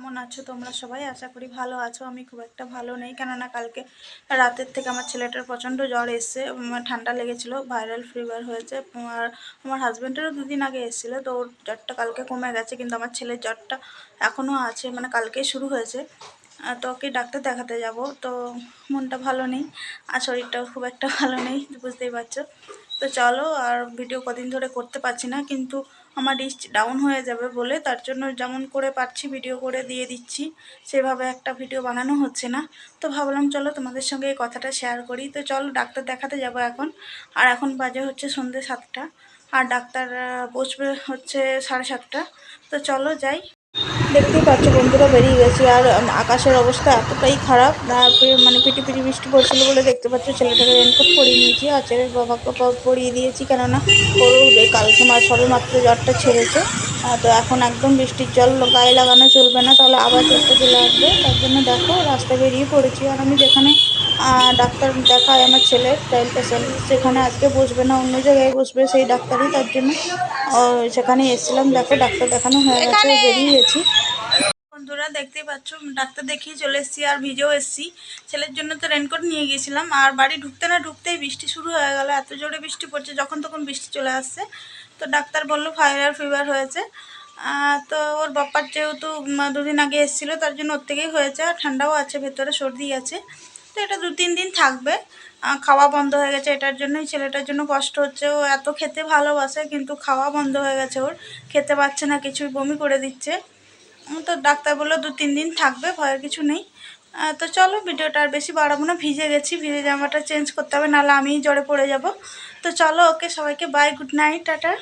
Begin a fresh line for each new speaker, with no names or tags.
কেমন আছো তোমরা সবাই? আশা করি ভালো আছো। আমি খুব একটা ভালো নেই। কেননা কালকে রাতের থেকে আমার ছেলেটার প্রচণ্ড জ্বর এসছে ঠান্ডা লেগেছিলো ভাইরাল ফিভার হয়েছে আর আমার হাজব্যান্ডেরও দুদিন আগে এসেছিল, তো ওর জ্বরটা কালকে কমে গেছে, কিন্তু আমার ছেলের জ্বরটা এখনও আছে মানে কালকেই শুরু হয়েছে। আহ, তো ডাক্তার দেখাতে যাব। তো মনটা ভালো নেই আর শরীরটাও খুব একটা ভালো নেই বুঝতেই পারছ। তো চলো আর ভিডিও কদিন ধরে করতে পারছি না কিন্তু আমার রিচ ডাউন হয়ে যাবে বলে তার জন্য যেমন করে পারছি ভিডিও করে দিয়ে দিচ্ছি। সেভাবে একটা ভিডিও বানানো হচ্ছে না। তো ভাবলাম চলো তোমাদের সঙ্গে এই কথাটা শেয়ার করি। তো চলো ডাক্তার দেখাতে যাব এখন। আর এখন বাজে হচ্ছে সন্ধ্যে সাতটা আর ডাক্তার বসবে হচ্ছে সাড়ে সাতটা। তো চলো যাই। দেখতেই পাচ্ছ বন্ধুরা, বেরিয়ে গেছি। আর আকাশের অবস্থা এতটাই খারাপ মানে পিটি পিটি বৃষ্টি পড়ছিল বলে দেখতে পাচ্ছ, ছেলেটাকে রেনকোট পরিয়ে নিয়েছি। আর ছেলের বাবাকে পরিয়ে দিয়েছি, কেননা এই কালকে মাস সবে মাত্র জ্বরটা ছেড়েছে। তো এখন একদম বৃষ্টির জল গায়ে লাগানো চলবে না, তাহলে আবার জ্বরটা চলে আসবে। তার জন্য দেখো, রাস্তায় বেরিয়ে পড়েছি। আর আমি যেখানে ডাক্তার দেখায় আমার ছেলের চাইল্ড স্পেশালিস্ট সেখানে আজকে বসবে না, অন্য জায়গায় বসবে সেই ডাক্তারই। তার জন্য সেখানে এসেছিলাম। দেখো, ডাক্তার দেখানো হয়ে গেছে বেরিয়ে গেছি। দেখতেই পাচ্ছ ডাক্তার দেখিয়ে চলে এসেছি, আর ভিজেও এসেছি। ছেলের জন্য তো রেনকোট নিয়ে গিয়েছিলাম, আর বাড়ি ঢুকতে না ঢুকতেই বৃষ্টি শুরু হয়ে গেল, এত জোরে বৃষ্টি পড়ছে, যখন তখন বৃষ্টি চলে আসছে। তো ডাক্তার বলল ভাইরাল ফিভার হয়েছে। তো ওর বাপ্পার যেহেতু দুদিন আগে এসেছিল, তার জন্য ওর থেকেই হয়েছে, আর ঠান্ডাও আছে, ভেতরে সর্দি আছে। তো এটা দু তিন দিন থাকবে। খাওয়া বন্ধ হয়ে গেছে, এটার জন্যই ছেলেটার জন্য কষ্ট হচ্ছে। ও এত খেতে ভালোবাসে, কিন্তু খাওয়া বন্ধ হয়ে গেছে ওর। খেতে পাচ্ছে না, কিছুই বমি করে দিচ্ছে। তো ডাক্তার বলল দু, তিন দিন থাকবে, ভয়ের কিছু নেই। তো চলো ভিডিওটা আর বেশি বাড়াবো না, ভিজে গেছি, ভিজে জামাটা চেঞ্জ করতে হবে, নাহলে আমি জ্বরে পড়ে যাব। তো চলো ওকে সবাইকে বাই গুড নাইট টাটা।